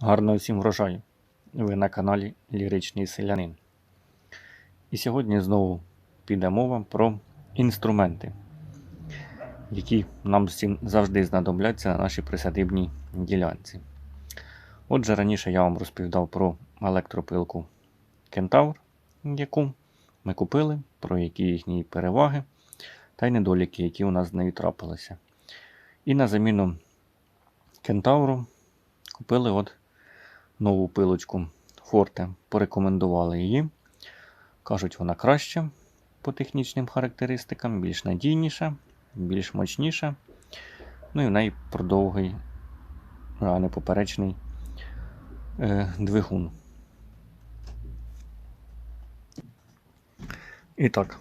Гарного всім врожаю! Ви на каналі Ліричний Селянин. І сьогодні знову піде мова про інструменти, які нам всім завжди знадобляться на нашій присадибній ділянці. Отже, раніше я вам розповідав про електропилку Кентавр, яку ми купили, про які їхні переваги та й недоліки, які у нас з нею трапилися. І на заміну Кентавру купили от нову пилочку Forte. Порекомендували її. Кажуть, вона краща по технічним характеристикам, більш надійніша, більш мощніша. Ну і в неї продовгий, а не поперечний е, двигун. І так,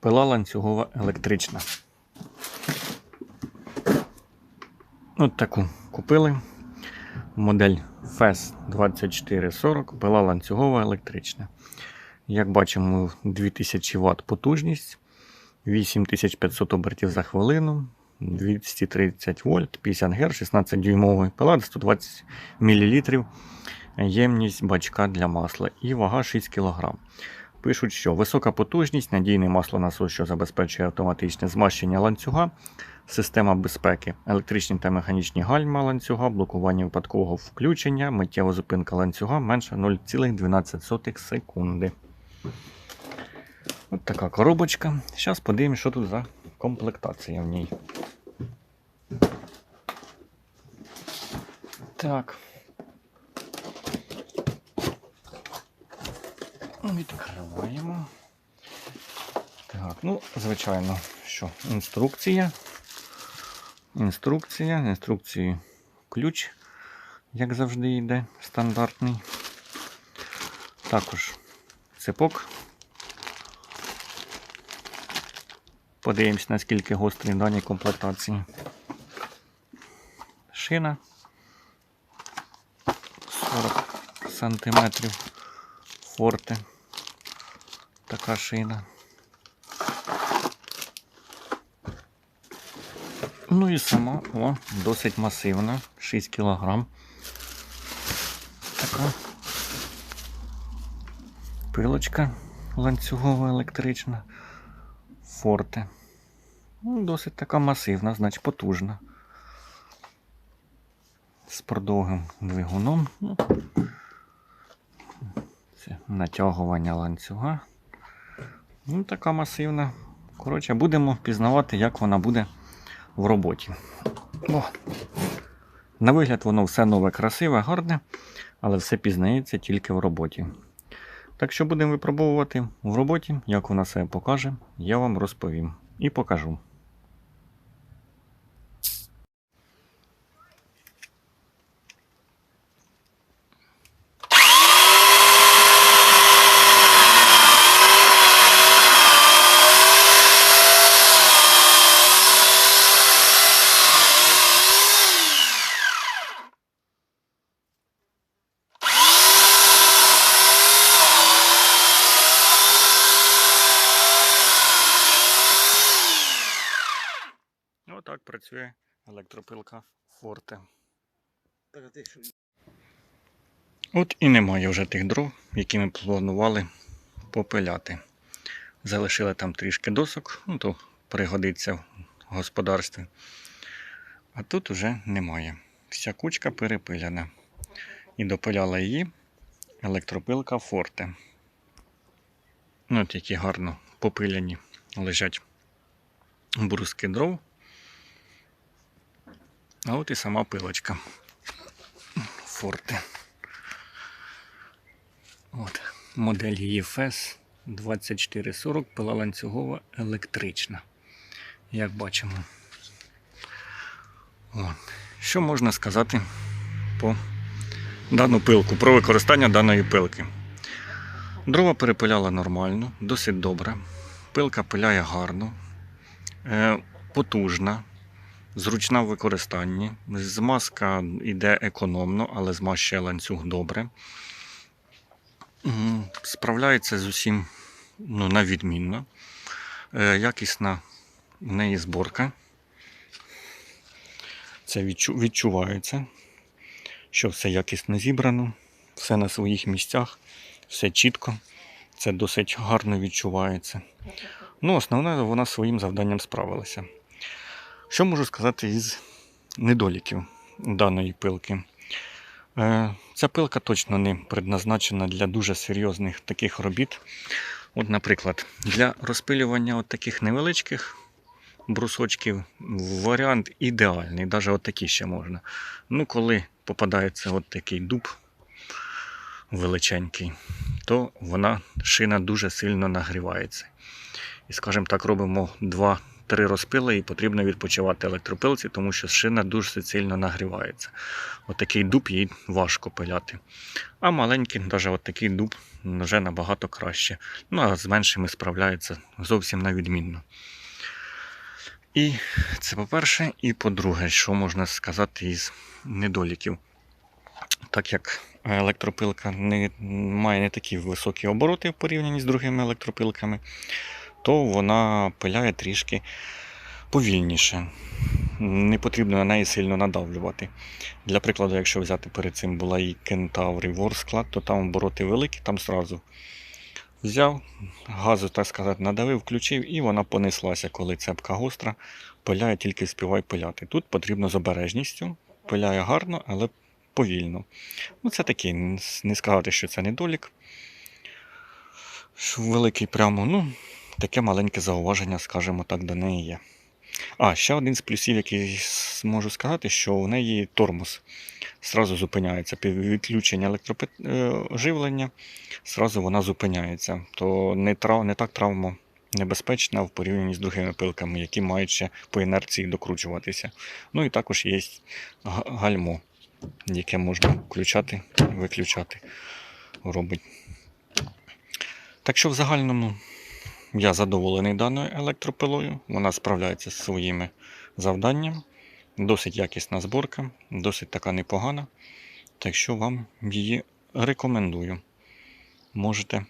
пила ланцюгова електрична. От таку купили. Модель FES 2440, пила ланцюгова електрична. Як бачимо, 2000 Вт потужність, 8500 обертів за хвилину, 230 вольт, 50 Гц, 16 дюймовий пила, 120 мл ємність бачка для масла і вага 6 кг. Пишуть, що висока потужність, надійний маслонасос, що забезпечує автоматичне змащення ланцюга, система безпеки, електричні та механічні гальма ланцюга, блокування випадкового включення, миттєва зупинка ланцюга менше 0,12 секунди. От така коробочка. Зараз подивимось, що тут за комплектація в ній. Так. Відкриваємо. Так, ну, звичайно, що інструкція. Інструкція, інструкції ключ, як завжди йде, стандартний. Також цепок. Подивимось, наскільки гострий в даній комплектації. Шина 40 сантиметрів. Форте. Така шина. Ну і сама о, досить масивна, 6 кг. Така пилочка ланцюгова електрична. Форте. Ну, досить така масивна, значить потужна. З продовгим двигуном. Ну, це натягування ланцюга. Ну, така масивна. Коротше, будемо пізнавати, як вона буде в роботі. О. На вигляд, воно все нове, красиве, гарне, але все пізнається тільки в роботі. Так що будемо випробовувати в роботі, як вона себе покаже, я вам розповім і покажу. Отак працює електропилка Forte. От і немає вже тих дров, які ми планували попиляти. Залишили там трішки досок, ну то пригодиться в господарстві. А тут уже немає. Вся кучка перепиляна. І допиляла її електропилка Forte. Ну, от які гарно попиляні лежать бруски дров. А от і сама пилочка. Форте. От. Модель її FES 2440 пила ланцюгова електрична. Як бачимо. От. Що можна сказати по дану пилку, про використання даної пилки? Дрова перепиляла нормально, досить добре. Пилка пиляє гарно, е, потужна. Зручна в використанні. Змазка йде економно, але змащує ланцюг добре. Справляється з усім ну, на відмінно. Е, Якісна в неї зборка. Це відчу- відчувається, що все якісно зібрано, все на своїх місцях, все чітко. Це досить гарно відчувається. Ну, основне, вона своїм завданням справилася. Що можу сказати із недоліків даної пилки? Е, Ця пилка точно не предназначена для дуже серйозних таких робіт. От, наприклад, для розпилювання от таких невеличких брусочків варіант ідеальний, навіть от такі ще можна. Ну, коли попадається от такий дуб величенький, то вона шина дуже сильно нагрівається. І, скажімо так, робимо 2-3 розпили і потрібно відпочивати електропилці, тому що шина дуже сильно нагрівається. Отакий дуб їй важко пиляти. А маленький, навіть от такий дуб вже набагато краще. Ну а з меншими справляється зовсім на відмінно. І це по-перше, і по-друге, що можна сказати із недоліків. Так як електропилка не має не такі високі обороти в порівнянні з другими електропилками, то вона пиляє трішки повільніше. Не потрібно на неї сильно надавлювати. Для прикладу, якщо взяти перед цим була і Кентавр, і Ворсклад, то там обороти великі, там зразу взяв, газу, так сказати, надавив, включив, і вона понеслася, коли цепка гостра, пиляє, тільки співай пиляти. Тут потрібно з обережністю, пиляє гарно, але повільно. Ну, це такий, не сказати, що це недолік. Великий прямо, ну, таке маленьке зауваження, скажімо так, до неї є. А, ще один з плюсів, який можу сказати, що у неї тормоз зразу зупиняється. Під відключення електроживлення, зразу вона зупиняється. То не, трав, не так травма небезпечна в порівнянні з другими пилками, які мають ще по інерції докручуватися. Ну і також є гальмо, яке можна включати, виключати. Робить. Так що в загальному я задоволений даною електропилою. Вона справляється з своїми завданнями. Досить якісна зборка, досить така непогана. Так що вам її рекомендую. Можете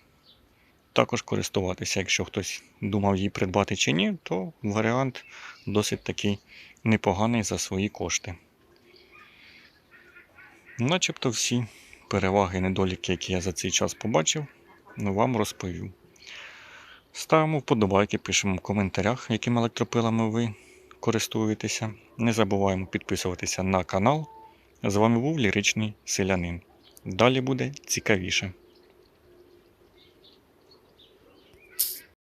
також користуватися. Якщо хтось думав її придбати чи ні, то варіант досить такий непоганий за свої кошти. Начебто всі переваги і недоліки, які я за цей час побачив, вам розповів. Ставимо вподобайки, пишемо в коментарях, якими електропилами ви користуєтеся. Не забуваємо підписуватися на канал. З вами був Ліричний Селянин. Далі буде цікавіше.